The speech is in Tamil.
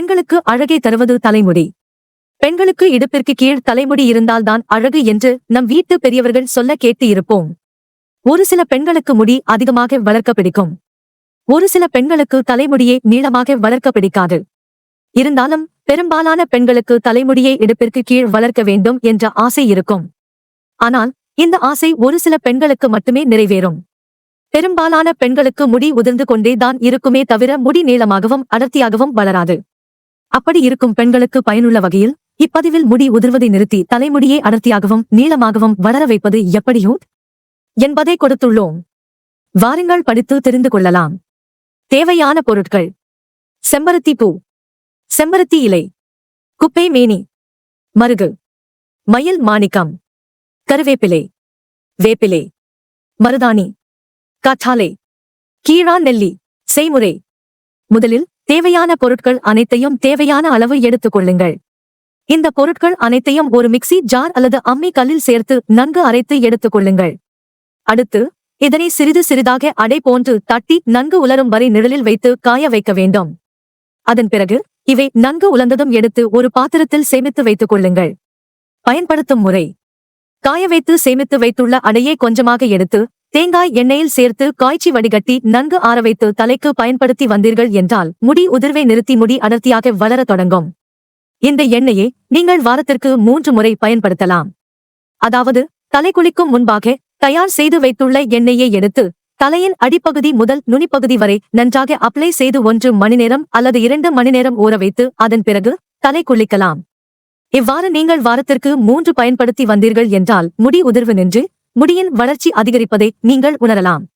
பெண்களுக்கு அழகை தருவது தலைமுடி. பெண்களுக்கு இடுப்பிற்கு கீழ் தலைமுடி இருந்தால்தான் அழகு என்று நம் வீட்டு பெரியவர்கள் சொல்ல கேட்டு இருப்போம். ஒரு சில பெண்களுக்கு முடி அதிகமாக வளர்க்க பிடிக்கும். ஒரு சில பெண்களுக்கு தலைமுடியை நீளமாக வளர்க்க பிடிக்காது. இருந்தாலும் பெரும்பாலான பெண்களுக்கு தலைமுடியை இடுப்பிற்கு கீழ் வளர்க்க வேண்டும் என்ற ஆசை இருக்கும். ஆனால் இந்த ஆசை ஒரு சில பெண்களுக்கு மட்டுமே நிறைவேறும். பெரும்பாலான பெண்களுக்கு முடி உதிர்ந்து கொண்டே தான் இருக்குமே தவிர முடி நீளமாகவும் அடர்த்தியாகவும் வளராது. அப்படி இருக்கும் பெண்களுக்கு பயனுள்ள வகையில் இப்பதிவில் முடி உதிர்வதை நிறுத்தி தலைமுடியை அடர்த்தியாகவும் நீளமாகவும் வளர வைப்பது எப்படியோ என்பதை கொடுத்துள்ளோம். வாருங்கள் படித்து தெரிந்து கொள்ளலாம். தேவையான பொருட்கள். செம்பருத்தி பூ. செம்பருத்தி இலை. குப்பை மேனி. மருகு. மயில் மாணிக்கம். கருவேப்பிலை. வேப்பிலை. மருதாணி. காற்றாலை. கீழா நெல்லி. செய்முறை. முதலில் தேவையான பொருட்கள் அனைத்தையும் தேவையான அளவு எடுத்துக் கொள்ளுங்கள். இந்த பொருட்கள் அனைத்தையும் ஒரு மிக்ஸி ஜார் அல்லது அம்மி கல்லில் சேர்த்து நன்கு அரைத்து எடுத்துக் கொள்ளுங்கள். அடுத்து இதனை சிறிது சிறிதாக அடை போன்று தட்டி நன்கு உலரும் வரை நிழலில் வைத்து காய வைக்க வேண்டும். அதன் பிறகு இவை நன்கு உலர்ந்ததும் எடுத்து ஒரு பாத்திரத்தில் சேமித்து வைத்துக் கொள்ளுங்கள். பயன்படுத்தும் முறை. காய வைத்து சேமித்து வைத்துள்ள அடையை கொஞ்சமாக எடுத்து தேங்காய் எண்ணெயில் சேர்த்து காய்ச்சி வடிகட்டி நன்கு ஆற வைத்து தலைக்கு பயன்படுத்தி வந்தீர்கள் என்றால் முடி உதிர்வை நிறுத்தி முடி அடர்த்தியாக வளரத் தொடங்கும். இந்த எண்ணெயை நீங்கள் வாரத்திற்கு மூன்று முறை பயன்படுத்தலாம். அதாவது தலை குளிக்கும் முன்பாக தயார் செய்து வைத்துள்ள எண்ணெயை எடுத்து தலையின் அடிப்பகுதி முதல் நுனிப்பகுதி வரை நன்றாக அப்ளை செய்து ஒன்று மணி நேரம் அல்லது இரண்டு மணி நேரம் ஊற வைத்து அதன் பிறகு தலை குளிக்கலாம். இவ்வாறு நீங்கள் வாரத்திற்கு மூன்று பயன்படுத்தி வந்தீர்கள் என்றால் முடி உதிர்வு நின்று முடியின் வளர்ச்சி அதிகரிப்பதை நீங்கள் உணரலாம்.